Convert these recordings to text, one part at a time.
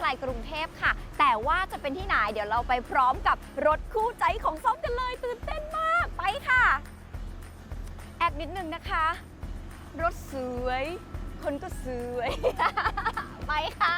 ไม่ไกลกรุงเทพค่ะ แต่ว่าจะเป็นที่ไหนเดี๋ยวเราไปพร้อมกับรถคู่ใจของส้มกันเลย ตื่นเต้นมากไปค่ะ แอบนิดนึงนะคะ รถสวย คนก็สวย ไปค่ะ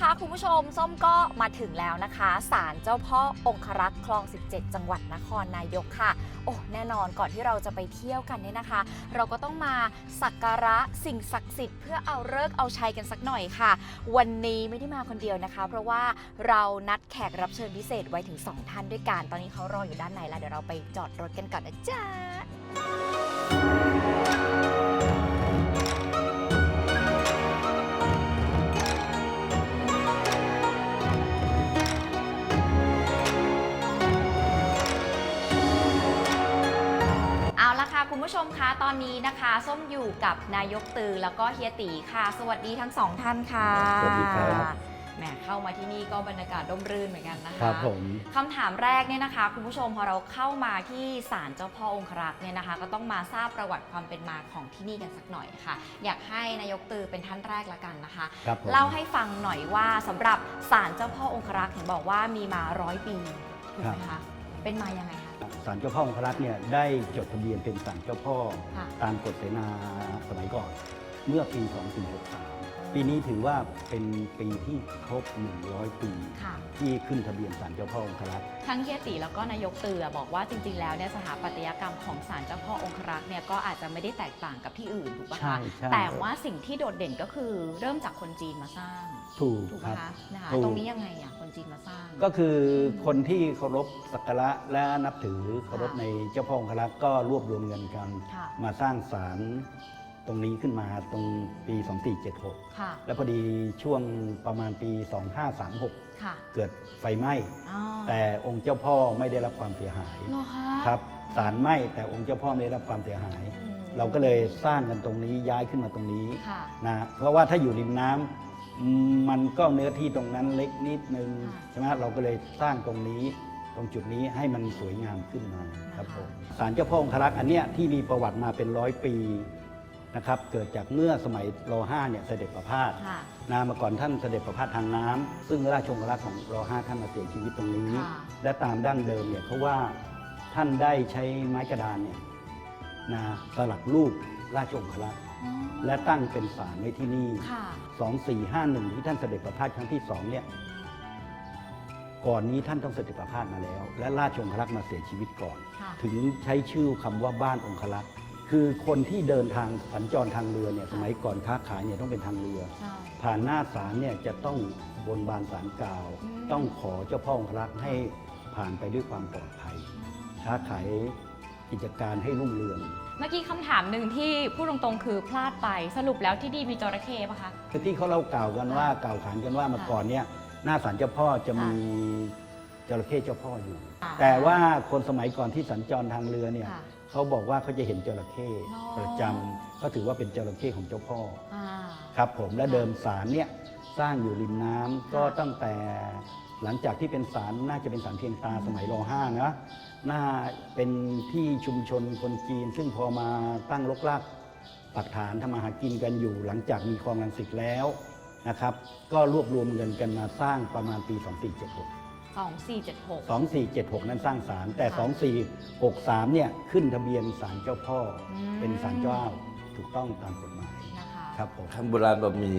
นะคะคุณผู้ชมส้มก็มาถึงแล้วนะคะศาลเจ้าพ่อองครักษ์คลอง 17 จังหวัดนครนายกค่ะ โอ้แน่นอนก่อนที่เราจะไปเที่ยวกันเนี่ยนะคะ เราก็ต้องมาสักการะสิ่งศักดิ์สิทธิ์เพื่อเอาเลิกเอาชัยกันสักหน่อยค่ะ วันนี้ไม่ได้มาคนเดียวนะคะ เพราะว่าเรานัดแขกรับเชิญพิเศษไว้ถึง 2 ท่านด้วยกัน ตอนนี้เขารออยู่ด้านในแล้วเดี๋ยวเราไปจอดรถกันก่อนนะจ๊ะ อนนี้นะคะ ส้มอยู่กับนายกตือแล้วก็เฮียตีค่ะ สวัสดีทั้งสองท่านค่ะสวัสดีครับแหมเข้ามาที่นี่ก็บรรยากาศร่มรื่นเหมือนกันนะคะครับผมคำถามแรกเนี่ยนะคะคุณผู้ชมพอเราเข้ามาที่ศาลเจ้าพ่อองครักษ์เนี่ยนะคะ ก็ต้องมาทราบประวัติความเป็นมาของที่นี่กันสักหน่อยค่ะ อยากให้นายกตือเป็นท่านแรกละกันนะคะครับผม เล่าให้ฟังหน่อยว่าสำหรับศาลเจ้าพ่อองครักษ์เห็นบอกว่ามีมาร้อยปีถูกไหมคะเป็นมายังไงคะ ศาลเจ้าพ่อองครักษ์เนี่ยได้จดทะเบียนเป็นศาลเจ้าพ่อค่ะ ตามกฎเสนาสมัยก่อน เมื่อปี 2463 ปีนี้ถือว่าเป็นปีที่ครบ 100 ปี ค่ะ ที่ขึ้นทะเบียนศาลเจ้าพ่อองครักษ์ ทั้งเฮียตีแล้วก็นายกเตือบอกว่าจริง ๆ แล้วเนี่ยสถาปัตยกรรมของศาลเจ้าพ่อองครักษ์เนี่ยก็อาจจะไม่ได้แตกต่างกับที่อื่นถูกปะใช่คะใช่ แต่ว่าสิ่งที่โดดเด่นก็คือเริ่มจากคนจีนมาสร้าง ถูกถูกคไหมรับ คะนะคะถูก ตรงนี้ยังไงอะคนจีนมาสร้าง ก็คือคนที่เคารพสักการะและนับถือเคารพค่ะในเจ้าพ่อองครักษ์ก็รวบรวมเงินกัน ค่ะ มาสร้างศาลตรงนี้ขึ้นมาตรงปี 2476 ค่ะแล้วพอดีช่วงประมาณปี 2536 ค่ะเกิดไฟไหม้ อ๋อแต่องค์เจ้าพ่อไม่ได้รับความเสียหายเหรอคะครับศาลไหม้แต่องค์เจ้าพ่อไม่ได้รับความเสียหาย อืมเราก็เลยสร้างกันตรงนี้ย้ายขึ้นมาตรงนี้ค่ะ นะเพราะว่าถ้าอยู่ริมน้ำอื มมันก็เนื้อที่ตรงนั้นเล็กนิดนึงค่ะใช่ไหมเราก็เลยสร้างตรงนี้ตรงจุดนี้ให้มันสวยงามขึ้นมาครับผมศาลเจ้าพ่อองครักษ์อันเนี้ยที่มีประวัติมาเป็นร้อยปีนะครับเกิดจากเมื่อสมัยร5เนี่ยเสด็จประพาสค่ะนามาก่อนท่านเสด็จประพาสทางน้ำซึ่งราชองครักษ์ของรห้าท่านมาเสียชีวิตตรงนี้ค่ะและตามดั้งเดิมเนี่ยเขาว่าท่านได้ใช้ไม้กระดานเนี่ยนะสลักรูปราชองครักษ์อ๋อ และตั้งเป็นศาลไว้ที่นี่ค่ะ2451 ที่ท่านเสด็จประพาสครั้งที่สองเนี่ย ก่อนนี้ท่านต้องเสด็จประพาสมาแล้ว และราชองครักษ์มาเสียชีวิตก่อนค่ะถึงใช้ชื่อคำว่าบ้านองครักษ์คือคนที่เดินทางสัญจรทางเรือเนี่ยสมัยก่อนค้าขายเนี่ยต้องเป็นทางเรือใช่ผ่านหน้าศาลเนี่ยจะต้องบนบานศาลกล่าวอืมต้องขอเจ้าพ่อองครักษ์ให้ผ่านไปด้วยความปลอดภัยค้าขายกิจการให้รุ่งเรือง เมื่อกี้คำถามหนึ่งที่พูดตรงๆ คือพลาดไปสรุปแล้วที่ดีมีจระเข้ปะคะ คือที่เขาเล่ากล่าวกันว่าค่ะกล่าวขานกันว่าเมื่อค่ะก่อนเนี่ยหน้าศาลเจ้าพ่อจะค่ะมีจระเข้เจ้าพ่ออยู่ ค่ะ แต่ว่าคนสมัยก่อนที่สัญจรทางเรือเนี่ยค่ะ เขาบอกว่าเขาจะเห็นจระเข้อ๋อ ประจำก็ถือว่าเป็นจระเข้ของเจ้าพ่ออ่า ครับ ผมและค่ะเดิมศาลเนี่ยสร้างอยู่ริมน้ำก็ค่ะตั้งแต่หลังจากที่เป็นศาลน่าจะเป็นศาลเพียงตาอืมสมัยรห้านะ น่าเป็นที่ชุมชนคนจีน ซึ่งพอมาตั้งรกรากปักฐานทำมาหากินกันอยู่ หลังจากมีคลองลังสิตแล้วนะครับ ก็รวบรวมเงินกันมาสร้างประมาณปี 2476สองสี่เจ็ดหก2476 นั้นสร้างศาลแต่ ค่ะ2463 เนี่ยขึ้นทะเบียนศาลเจ้าพ่ออม เป็นศาลเจ้าถูกต้องตามกฎหมายนะคะครับผม ทางโบราณบอกมี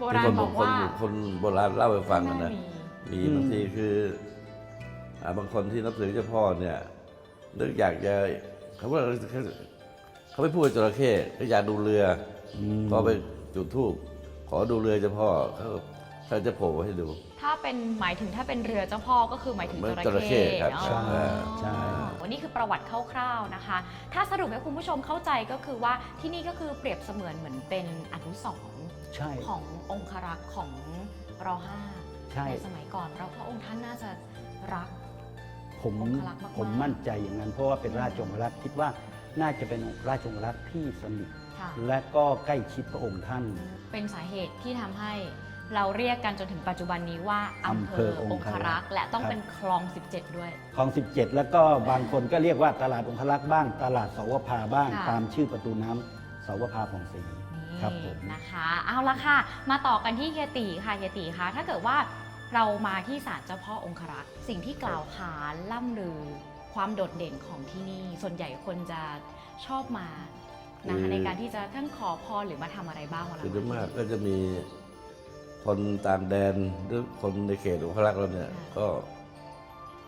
โบราณที่คนบอกว่าคนคนโบราณเล่าให้ฟังกันนะ มีมีบางทีคืออ่า บางคนที่นับถือเจ้าพ่อเนี่ยนึกอยากจะเขาว่าเขาเขาไม่พูดจระเข้ก็อยากดูเรืออมพอไปจุดธูปขอดูเรือเจ้าพ่อเขาเขาจะโผล่ให้ดู ถ้าเป็นหมายถึงถ้าเป็นเรือเจ้าพ่อก็คือหมายถึงเหมืจอนระจระเข้เข้ครับอ๋อใช่ใช่วันนี้คือประวัติคร่าวๆนะคะ ถ้าสรุปให้คุณผู้ชมเข้าใจก็คือว่าที่นี่ก็คือเปรียบเสมือนเหมือนเป็นอนุสรณ์ใช่ขององครักษ์ของรอห้าใช่ในสมัยก่อนเราพระองค์ท่านน่าจะรักค ผมองครักษ์มากๆผมมั่นใจอย่างนั้น เพราะว่าเป็นราชองครักษ์คิดว่าน่าจะเป็นราชองครักษ์ที่สนิทค่ะและก็ใกล้ชิดพระองค์ท่าน เป็นสาเหตุที่ทำให้เราเรียกกันจนถึงปัจจุบันนี้ว่าอำเภออำเภออองงคครัรักกษ์ษ์และต้องครับเป็นคลอง 17 ด้วย คลอง 17 แล้วก็บางคนก็เรียกว่าตลาดองครักษ์บ้าง ตลาดเสาวภาบ้างค่ะตามชื่อประตูน้ำเสาวภาของศรีนี่ครับผมนะคะเอาละค่ะ มาต่อกันที่เฮียตีค่ะเฮียตีคะถ้าเกิดว่าเรามาที่ศาลเจ้าพ่อองครักษ์ สิ่งที่กล่าวขานล่ำลือ ความโดดเด่นของที่นี่ ส่วนใหญ่คนจะชอบมานะคะคือในการที่จะทั้งขอพรหรือมาทำอะไรบ้างเวลาคือโดยมากที่ก็จะมีคนต่างแดนหรือคนในเขตองครักษ์เราเนี่ย ก็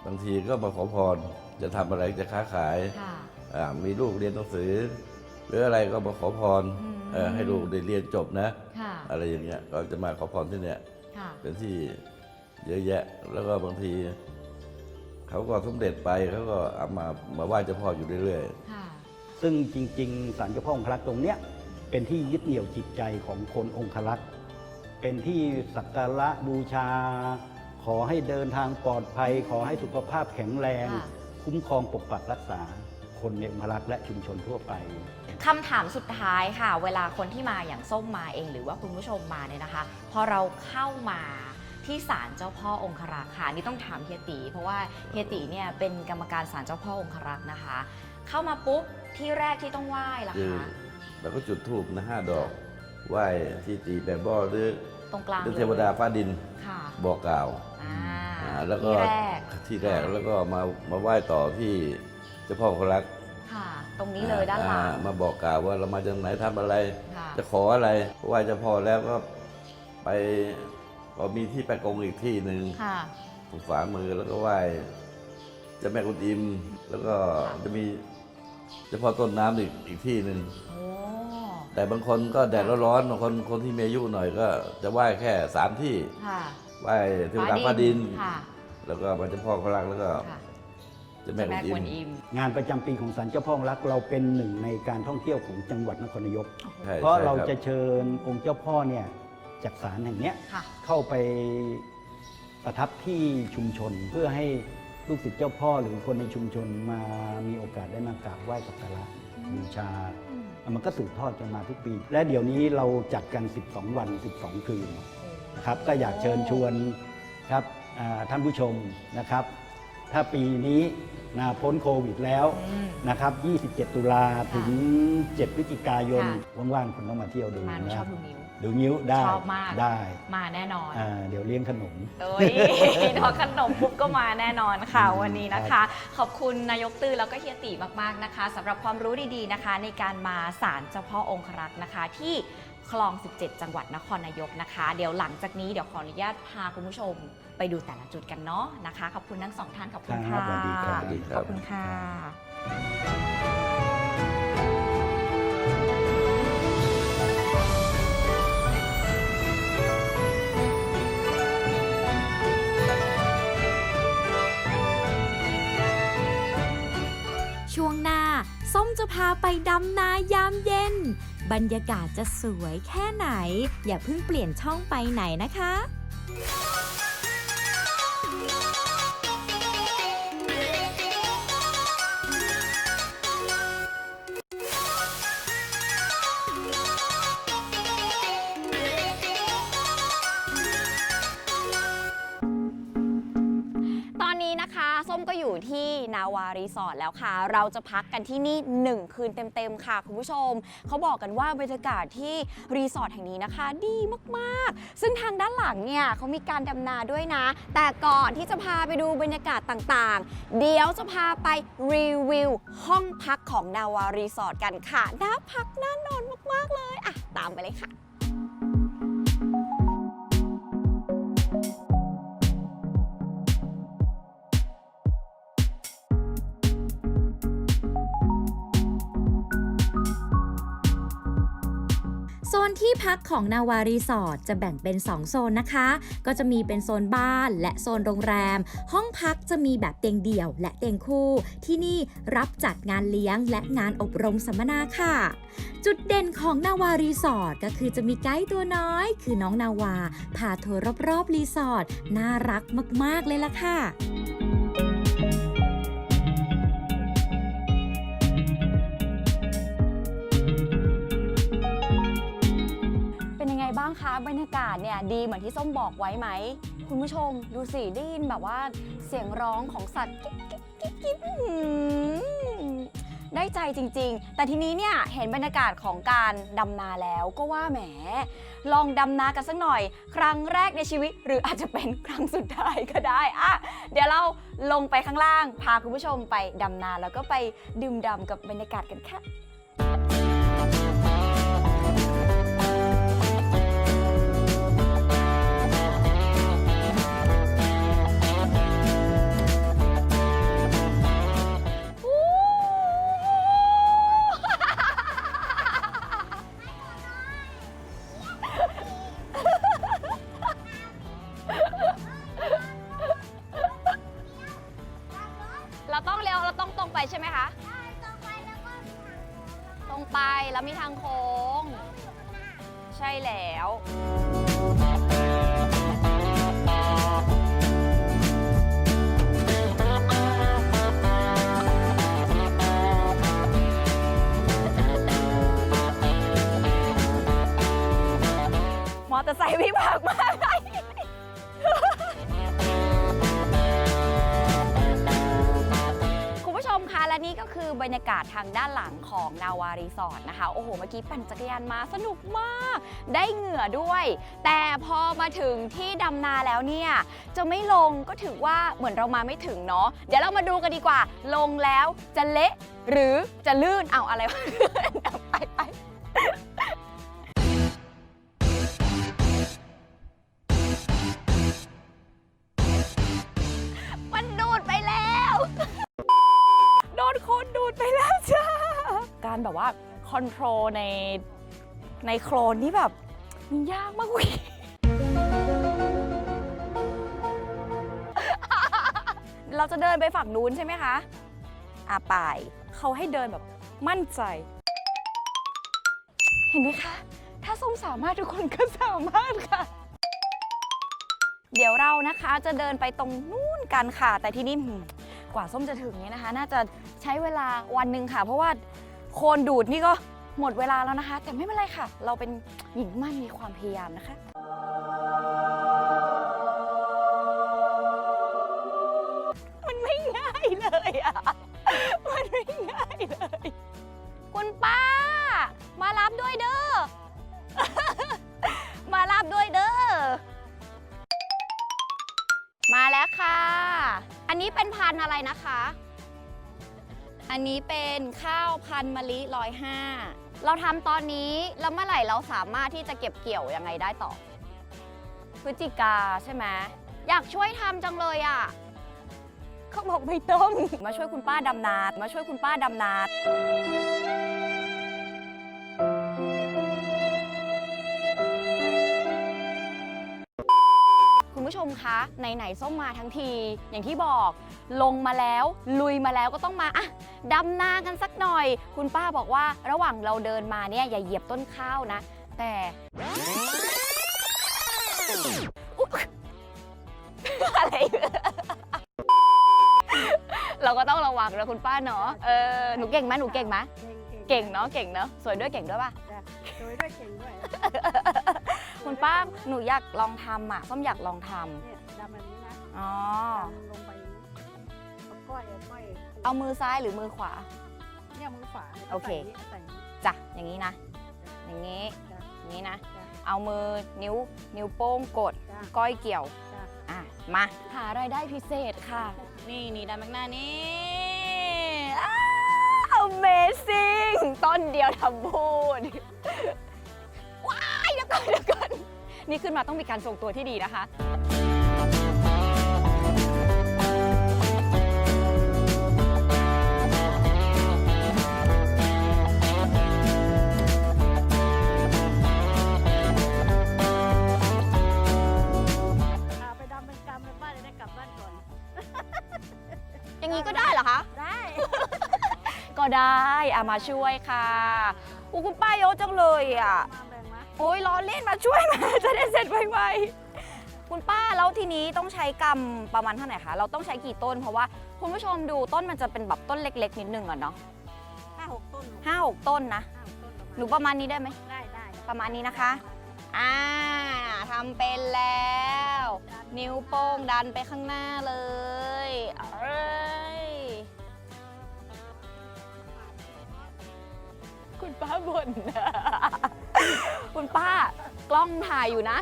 บางทีก็มาขอพร จะทำอะไรจะค้าขายค่ะ อ่ามีลูกเรียนหนังสือ หรืออะไรก็มาขอพรอืม เอ่อให้ลูกได้เรียนจบนะ ค่ะอะไรอย่างเงี้ยก็จะมาขอพรที่เนี่ย ค่ะ เป็นที่ เยอะแยะ แล้วก็บางทีเขาก็สมเด็จไปเขาก็เอามามาไหว้เจ้าพ่ออยู่เรื่อยค่ะ ซึ่งจริงๆศาลเจ้าพ่อองครักษ์ตรงเนี้ยเป็นที่ยึดเหนี่ยวจิตใจของคนองครักษ์เป็นที่สักการะบูชา ขอให้เดินทางปลอดภัย ขอให้สุขภาพแข็งแรง ค่ะ คุ้มครองปกปักรักษา คนในองครักษ์และชุมชนทั่วไป คำถามสุดท้ายค่ะ เวลาคนที่มาอย่างส้มมาเอง หรือว่าคุณผู้ชมมาเนี่ยนะคะ พอเราเข้ามา ที่ศาลเจ้าพ่อองครักษ์ค่ะนี่ต้องถามเฮียตีเพราะว่าเฮียตีเนี่ยเป็นกรรมการศาลเจ้าพ่อองครักษ์นะคะ เข้ามาปุ๊บที่แรกที่ต้องไหว้ล่ะๆคือคะเราก็จุดธูปนะห้าดอกไหว้ที่ตีแบบบ่อหรือตรงกลางหรือเทวดาฟ้าดินค่ะบอกกล่าวอ่าอ่าแล้วก็ที่แรกที่แรกแล้วก็มามาไหว้ต่อที่เจ้าพ่อคนรักค่ะ ตรงนี้เลยด้านหลังอ่มาบอกกล่าวว่าเรามาจากไหนทำอะไร ค่ะ จะขออะไรไหว้เจ้าพ่อแล้วก็ไป ก็มีที่ไปกงอีกที่หนึ่งค่ะถูกฝามือแล้วก็ไหว้เจ้าแม่กุนอิม แล้วก็ค่ะ จะมีเจ้าพ่อต้นน้ำอีกอีกที่หนึ่ง โอ้ แต่บางคนก็แดดร้อนๆบางคนคนที่มีอายุหน่อยก็จะไหว้แค่สามที่ ค่ะไหว้เทวดาฟ้าดิน ค่ะ แล้วก็มาเจ้าพ่อคนรักแล้วก็ค่ะเจ้าแม่แม่กุนกวนอิอิมมงานประจำปีของศาลเจ้าพ่อองครักษ์เราเป็นหนึ่งในการท่องเที่ยวของจังหวัดนครนายก ใช่เพราะใช่เราคบจะเชิญองค์เจ้าพ่อเนี่ย จากศาลแห่งเนี้ยค่ะ เข้าไปประทับที่ชุมชน เพื่อให้ลูกศิษย์เจ้าพ่อหรือคนในชุมชนมามีโอกาสได้มากราบไหว้สักการะบูชา มันก็สืบทอดกันมาทุกปี และเดี๋ยวนี้เราจัดกัน 12 วัน 12 คืนนะครับก็อยากเชิญชวนครับอ่าท่านผู้ชมนะครับ ถ้าปีนี้นาพ้นโควิดแล้วอืม นะครับ 27 ตุลาถึง 7 พฤศจิกายนค่ะว่างๆคุณต้องมาเที่ยวดูมาหนูนะชอบดูนิ้ว ดูนิ้วได้ชอบมากได้มาแน่นอนอ่าเดี๋ยวเลี้ยงขนมเอ้ยดอกขนมปุ๊บก็มาแน่นอนค่ะอืมวันนี้นะคะ ขอบคุณนายกตื้อแล้วก็เฮียติมากๆนะคะสำหรับความรู้ดีๆนะคะ ในการมาศาลเจ้าพ่อองครักษ์นะคะ ที่คลอง 17 จังหวัดนครนายกนะคะ เดี๋ยวหลังจากนี้เดี๋ยวขออนุญาตพาคุณผู้ชมไปดูแต่ละจุดกันเนาะนะคะ ขอบคุณทั้งสองท่านขอบคุณครัค่ะบสวัสดีครับสวัสดีคขรัอบบคุณค่ะ จะพาไปดำนายามเย็น บรรยากาศจะสวยแค่ไหน อย่าเพิ่งเปลี่ยนช่องไปไหนนะคะ นนี้นะคะ ส้มก็อยู่ที่นาวารีสอร์ทแล้วค่ะ เราจะพักกันที่นี่ 1 คืนเต็มๆค่ะ คุณผู้ชม เขาบอกกันว่าบรรยากาศที่รีสอร์ทแห่งนี้นะคะ ดีมากๆ ซึ่งทางด้านหลังเนี่ยเขามีการดำนาด้วยนะ แต่ก่อนที่จะพาไปดูบรรยากาศต่างๆ เดี๋ยวจะพาไปรีวิวห้องพักของนาวารีสอร์ทกันค่ะน่าพักน่านอนมากๆเลยอะตามไปเลยค่ะ นที่พักของนาวารีสอร์ทจะแบ่งเป็น 2 โซนนะคะ ก็จะมีเป็นโซนบ้านและโซนโรงแรม ห้องพักจะมีแบบเตียงเดี่ยว และเตียงคู่ ที่นี่รับจัดงานเลี้ยงและงานอบรมสัมมนาค่ะ จุดเด่นของนาวารีสอร์ทก็คือจะมีไกด์ตัวน้อย คือน้องนาวา พาทัวร์รอบๆรีสอร์ทน่ารักมากๆเลยล่ะค่ะ คะบรรยากาศเนี่ยดีเหมือนที่ส้มบอกไว้ไหม คุณผู้ชมดูสิได้ยินแบบว่าเสียงร้องของสัตว์กิ๊กกิ๊กกิ๊กกิ๊กอื้อหือได้ใจจริง ๆ แต่ทีนี้เนี่ยเห็นบรรยากาศของการดำนาแล้วก็ว่าแหม ลองดำนากันสักหน่อย ครั้งแรกในชีวิต หรืออาจจะเป็นครั้งสุดท้ายก็ได้อะเดี๋ยวเราลงไปข้างล่าง พาคุณผู้ชมไปดำนาแล้วก็ไปดื่มด่ำกับบรรยากาศกันค่ะ ตอร์ไซค์วิบากมากเลยคุณผู้ชมคะและนี่ก็คือบรรยากาศทางด้านหลังของนาวารีสอร์ทนะคะ โอ้โห เมื่อกี้ปั่นจักรยานมาสนุกมาก ได้เหงื่อด้วย แต่พอมาถึงที่ดำนาแล้วเนี่ย จะไม่ลงก็ถือว่าเหมือนเรามาไม่ถึงเนาะ เดี๋ยวเรามาดูกันดีกว่า ลงแล้วจะเละหรือจะลื่นเอาอะไรไปไป การแบบว่าคอนโทรลในในโครนนี่แบบมันยากมากวิเราจะเดินไปฝั่งนู้นใช่ไหมคะอะไปเขาให้เดินแบบมั่นใจ เห็นไหมคะ ถ้าส้มสามารถทุกคนก็สามารถค่ะ เดี๋ยวเรานะคะจะเดินไปตรงนู้นกันค่ะ แต่ที่นี่หืมกว่าส้มจะถึงเนี่ยนะคะ น่าจะใช้เวลาวันหนึ่งค่ะ เพราะว่า โคนดูดนี่ก็หมดเวลาแล้วนะคะ แต่ไม่เป็นไรค่ะ เราเป็นหญิงมั่นมีความพยายามนะคะมันไม่ง่ายเลยอะมันไม่ง่ายเลย คุณป้า มารับด้วยเด้อมารับด้วยเด้อมาแล้วค่ะ อันนี้เป็นพันอะไรนะคะ อันนี้เป็นข้าวพันธุ์มะลิร้อยห้าเราทำตอนนี้แล้วเมื่อไหร่เราสามารถที่จะเก็บเกี่ยวยังไงได้ต่อ พฤศจิกาใช่ไหมอยากช่วยทำจังเลยอะเขาบอกไม่ต้องมาช่วยคุณป้าดำนา มาช่วยคุณป้าดำนา ไหนๆส้มมาทั้งที อย่างที่บอกลงมาแล้ว ลุยมาแล้วก็ต้องมาอะดำนากันสักหน่อย คุณป้าบอกว่าระหว่างเราเดินมาเนี่ยอย่าเหยียบต้นข้าวนะ แต่อุ๊ยอะไรเราก็ต้องระวังนะคุณป้าเนาะเออหนูเก่งไหมหนูเก่งไหมเก่งเนาะเก่งเนาะสวยด้วยเก่งด้วยป่ะโดยด้วยเก่งด้วยคุณป้าหนูอยากลองทำอะส้มอยากลองทำ อ๋อดำลงไปอย่างนี้เอาก้อยเอาก้อยเอามือซ้ายหรือมือขวา เนี่ยมือฝานี่ยโอเค ใส่ย่างนี้จ้ะอย่างนี้นะ อย่างนี้จ้ะอย่างนี้นะ จ้ะเอามือนิ้วนิ้วโป้งกด จ้ะก้อยเกี่ยว จ้ะอะ มาหารายได้พิเศษค่ะ นี่นี่ด้านข้างหน้านี่อ้าว Amazing ต้นเดียวทำพูด ว้ายเดี๋ยวก่อนเดี๋ยวก่อนนี่ขึ้นมาต้องมีการทรงตัวที่ดีนะคะ อามาช่วยค่ะอู้คุณป้าเยอะจังเลยอะมาแบ่งมาโอ้ยล้อเล่นมาช่วยมาจะได้เสร็จไวๆคุณป้าแล้วทีนี้ต้องใช้กรรมประมาณเท่าไหร่คะเราต้องใช้กี่ต้นเพราะว่าคุณผู้ชมดูต้นมันจะเป็นแบบต้นเล็ก ๆ นิดนึงอะเนาะห้าหกต้นห้าหกต้นนะห้าหกต้นประมาณหนูประมาณนี้ได้ไหมได้ได้ประมาณนี้นะคะไอ่าทำเป็นแล้ว นิ้วโป้งดันไปข้างหน้าเลยเอ้ย คุณป้าบ่นคุณป้ากล้องถ่ายอยู่นะ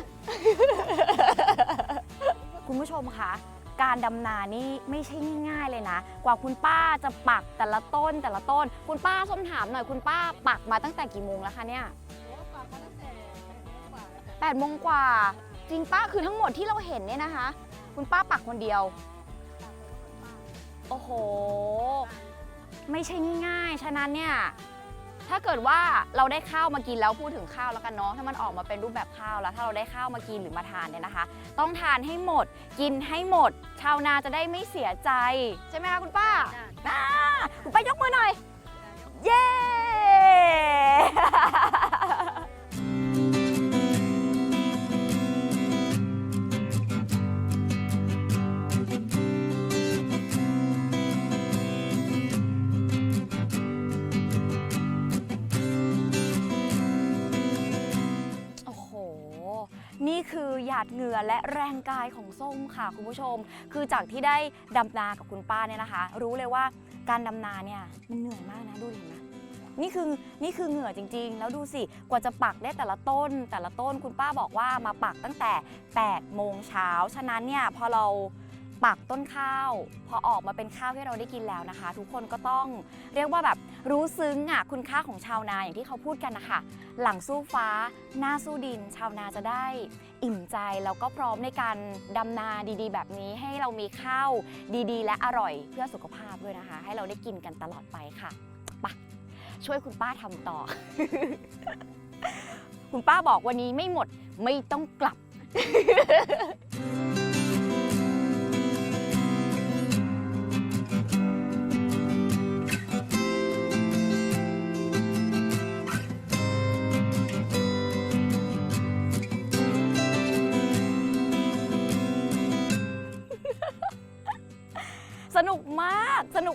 คุณผู้ชมคะการดำนานี่ไม่ใช่ง่ายๆเลยนะ กว่าคุณป้าจะปักแต่ละต้นแต่ละต้น คุณป้าส้มถามหน่อยคุณป้าปักมาตั้งแต่กี่โมงแล้วคะเนี่ยแปดโมงกว่า จริงป้าคือทั้งหมดที่เราเห็นเนี่ยนะคะ คุณป้าปักคนเดียว โอ้โห ไม่ใช่ง่ายๆ ฉะนั้นเนี่ย ถ้าเกิดว่าเราได้ข้าวมากินแล้วพูดถึงข้าวแล้วกันเนาะถ้ามันออกมาเป็นรูปแบบข้าวแล้ว ถ้าเราได้ข้าวมากินหรือมาทานเนี่ยนะคะ ต้องทานให้หมด กินให้หมด ชาวนาจะได้ไม่เสียใจ ใช่ไหมคะคุณป้าอ่าคุณป้ายกมือหน่อย เย้าดเหงื่อและแรงกายของส้มค่ะคุณผู้ชม คือจากที่ได้ดำนากับคุณป้าเนี่ยนะคะ รู้เลยว่าการดำนาเนี่ยมันเหนื่อยมากนะดูเห็นไหมนี่คือนี่คือเหงื่อจริงๆ แล้วดูสิกว่าจะปักได้แต่ละต้น แต่ละต้นคุณป้าบอกว่ามาปักตั้งแต่8โมงเช้าฉะนั้นเนี่ยพอเรา ปักต้นข้าว พอออกมาเป็นข้าวที่เราได้กินแล้วนะคะ ทุกคนก็ต้องเรียกว่าแบบรู้ซึ้งอะคุณค่าของชาวนาอย่างที่เขาพูดกันนะคะหลังสู้ฟ้า หน้าสู้ดิน ชาวนาจะได้อิ่มใจแล้วก็พร้อมในการดำนาดี ๆ แบบนี้ให้เรามีข้าวดีๆ และอร่อยเพื่อสุขภาพด้วยนะคะ ให้เราได้กินกันตลอดไปค่ะปะช่วยคุณป้าทำต่อ คุณป้าบอกวันนี้ไม่หมดไม่ต้องกลับ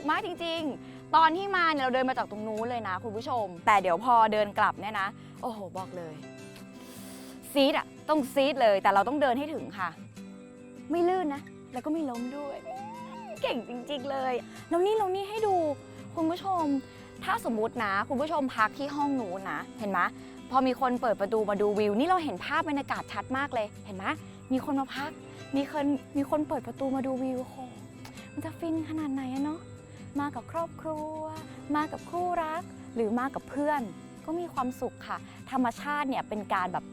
กมากจริง ๆ ตอนที่มาเนี่ยเราเดินมาจากตรงนู้นเลยนะคุณผู้ชม แต่เดี๋ยวพอเดินกลับเนี่ยนะ โอ้โหบอกเลย ซีดอะต้องซีดเลยแต่เราต้องเดินให้ถึงค่ะ ไม่ลื่นนะ แล้วก็ไม่ล้มด้วย เก่งจริง ๆ เลยแล้วนี่เรานี่ให้ดูคุณผู้ชม ถ้าสมมุตินะ คุณผู้ชมพักที่ห้องหนูนนะ เห็นไหมพอมีคนเปิดประตูมาดูวิว นี่เราเห็นภาพบรรยากาศชัดมากเลยเห็นไหมมีคนมาพัก มีคนมีคนเปิดประตูมาดูวิวโอ้โหมันจะฟินขนาดไหนเนาะ มากับครอบครัว มากับคู่รัก หรือมากับเพื่อน ก็มีความสุขค่ะ ธรรมชาติเนี่ยเป็นการแบบ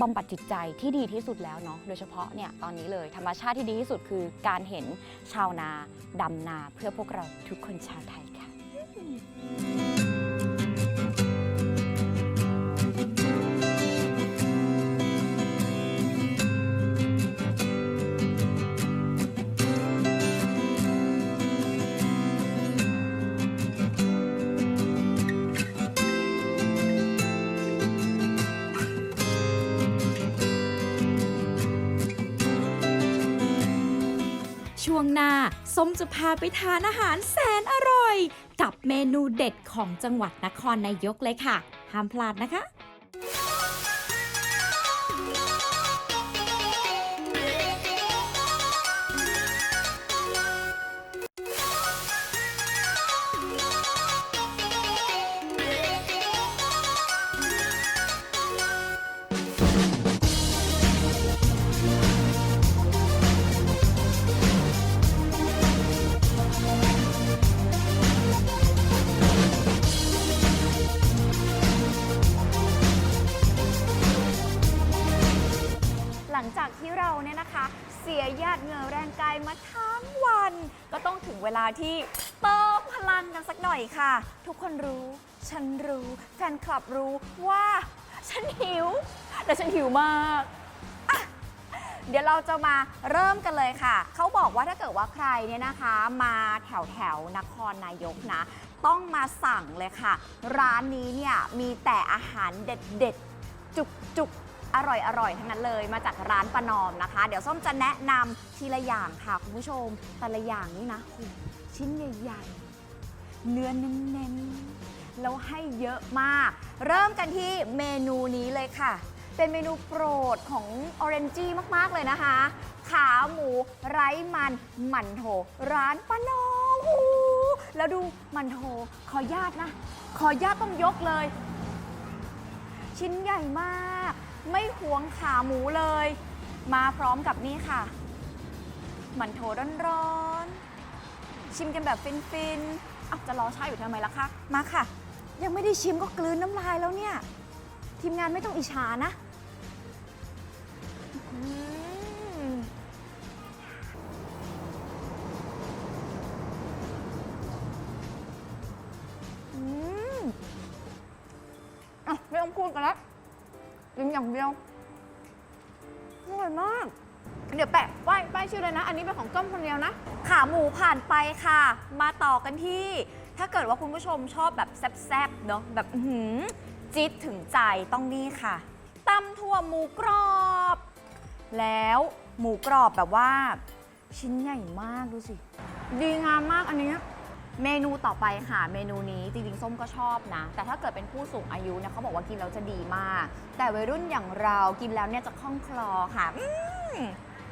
บำบัดจิตใจที่ดีที่สุดแล้วเนาะโดยเฉพาะเนี่ยตอนนี้เลยธรรมชาติที่ดีที่สุดคือการเห็นชาวนาดำนาเพื่อพวกเราทุกคนชาวไทยค่ะ วงหน้าส้มจะพาไปทานอาหารแสนอร่อย กับเมนูเด็ดของจังหวัดนครนายกเลยค่ะ ห้ามพลาดนะคะ เสียหยาดเหงื่อแรงกายมาทั้งวัน ก็ต้องถึงเวลาที่เติมพลังกันสักหน่อยค่ะ ทุกคนรู้ ฉันรู้ แฟนคลับรู้ว่า ฉันหิว แต่ฉันหิวมากอะเดี๋ยวเราจะมาเริ่มกันเลยค่ะ เขาบอกว่าถ้าเกิดว่าใครเนี่ยนะคะ มาแถวแถวนครนายกนะ ต้องมาสั่งเลยค่ะ ร้านนี้เนี่ยมีแต่อาหารเด็ดๆ จุกๆ อร่อยอร่อยๆทั้งนั้นเลยมาจากร้านประนอมนะคะ เดี๋ยวส้มจะแนะนำทีละอย่างค่ะคุณผู้ชมแต่ละอย่างนี่นะโอ้โหชิ้นใหญ่ๆ เนื้อเน้นๆ แล้วให้เยอะมาก เริ่มกันที่เมนูนี้เลยค่ะ เป็นเมนูโปรดของ Orange มาก ๆ เลยนะคะ ขาหมูไร้มันหมันโถ ร้านป้านอมโอ้แล้วดูหมันโถขอญาตนะ ขอญาตต้องยกเลย ชิ้นใหญ่มาก ไม่หวงขาหมูเลย มาพร้อมกับนี่ค่ะ หมันโถร้อนๆ ชิมกันแบบฟินๆอาจะรอช้าอยู่ทำไมล่ะคะ มาค่ะ ยังไม่ได้ชิมก็กลืนน้ำลายแล้วเนี่ย ทีมงานไม่ต้องอิจฉานะอืมอืมอะไม่ต้องพูดกันแล้ว กินอย่างเดียวอร่อยมาก เดี๋ยวแปะป้ายป้ายชื่อเลยนะ อันนี้เป็นของก้มคนเดียวนะ ขาหมูผ่านไปค่ะ มาต่อกันที่ ถ้าเกิดว่าคุณผู้ชมชอบแบบแซ่บๆเนอะแบบอื้อหือจี๊ดถึงใจต้องนี่ค่ะตำถั่วหมูกรอบ แล้วหมูกรอบแบบว่า ชิ้นใหญ่มากดูสิ ดีงามมากอันนี้ เมนูต่อไปค่ะ เมนูนี้จริงๆส้มก็ชอบนะ แต่ถ้าเกิดเป็นผู้สูงอายุเนี่ยเขาบอกว่ากินแล้วจะดีมาก แต่วัยรุ่นอย่างเรากินแล้วเนี่ยจะคล่องคลอค่ะอืม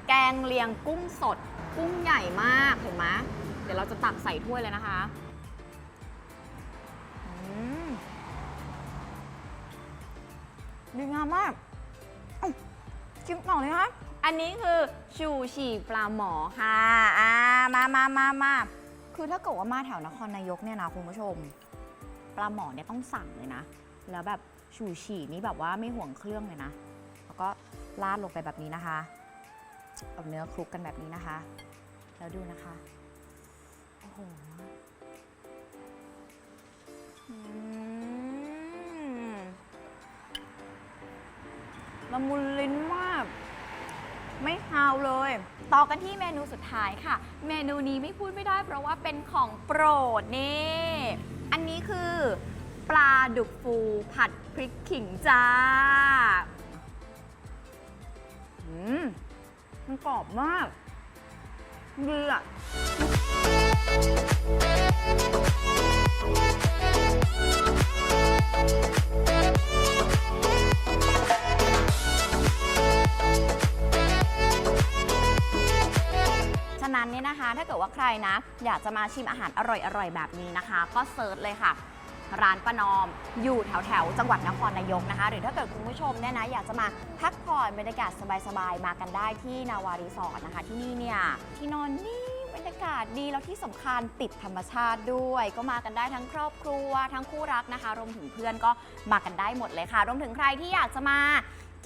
แกงเลียงกุ้งสด กุ้งใหญ่มากเห็นไหมเดี๋ยวเราจะตักใส่ถ้วยเลยนะคะดีงามมากชิมต่อเลยคะอันนี้คือชูชีปลาหมอค่ะ อ่า มามามามา คือถ้าเกิดว่ามาแถวนครนายกเนี่ยนะคุณผู้ชม ปลาหมอเนี่ยต้องสั่งเลยนะ แล้วแบบชูชีนี่แบบว่าไม่ห่วงเครื่องเลยนะ แล้วก็ราดลงไปแบบนี้นะคะ เอาเนื้อคลุกกันแบบนี้นะคะ แล้วดูนะคะ โอ้โหละมุนลิ้นมาก ไม่ฮาวเลย ต่อกันที่เมนูสุดท้ายค่ะ เมนูนี้ไม่พูดไม่ได้เพราะว่าเป็นของโปรดนี่ อันนี้คือ ปลาดุกฟูผัดพริกขิงจ้าอืมมันกรอบมากดีอะ นั้นเนี่ยนะคะ ถ้าเกิดว่าใครนะ อยากจะมาชิมอาหารอร่อยๆ แบบนี้นะคะ ก็เซิร์ชเลยค่ะร้านประนอมอยู่แถวแถวๆจังหวัดนครนายกนะคะ หรือถ้าเกิดคุณผู้ชมเนี่ยนะอยากจะมาพักผ่อนบรรยากาศสบายๆ มากันได้ที่นาวารีสอร์ทนะคะ ที่นี่เนี่ยที่นอนนี่บรรยากาศดีแล้วที่สำคัญติดธรรมชาติด้วย ก็มากันได้ทั้งครอบครัว ทั้งคู่รักนะคะ รวมถึงเพื่อนก็มากันได้หมดเลยค่ะ รวมถึงใครที่อยากจะมา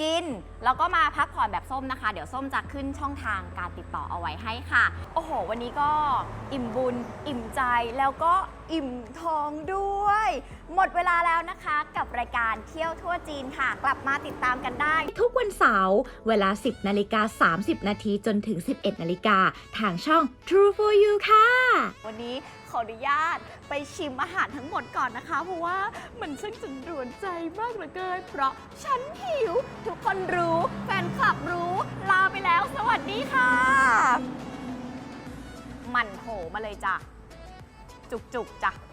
กิน แล้วก็มาพักผ่อนแบบส้มนะคะ เดี๋ยวส้มจะขึ้นช่องทางการติดต่อเอาไว้ให้ค่ะ โอ้โห วันนี้ก็อิ่มบุญ อิ่มใจแล้วก็อิ่มท้องด้วย หมดเวลาแล้วนะคะกับรายการเที่ยวทั่วจีนค่ะ กลับมาติดตามกันได้ ทุกวันเสาร์เวลา 10นาฬิกา30 นาทีจนถึง 11นาฬิกาทางช่อง True for You ค่ะ วันนี้ ออนุญาต ไปชิมอาหารทั้งหมดก่อนนะคะ เพราะว่ามันช่างจนรวนใจมากเหลือเกิน เพราะฉันหิว ทุกคนรู้แฟนคลับรู้ ลาไปแล้ว สวัสดีค่ะ มันโถมาเลยจ้ะจุกๆจ้ะ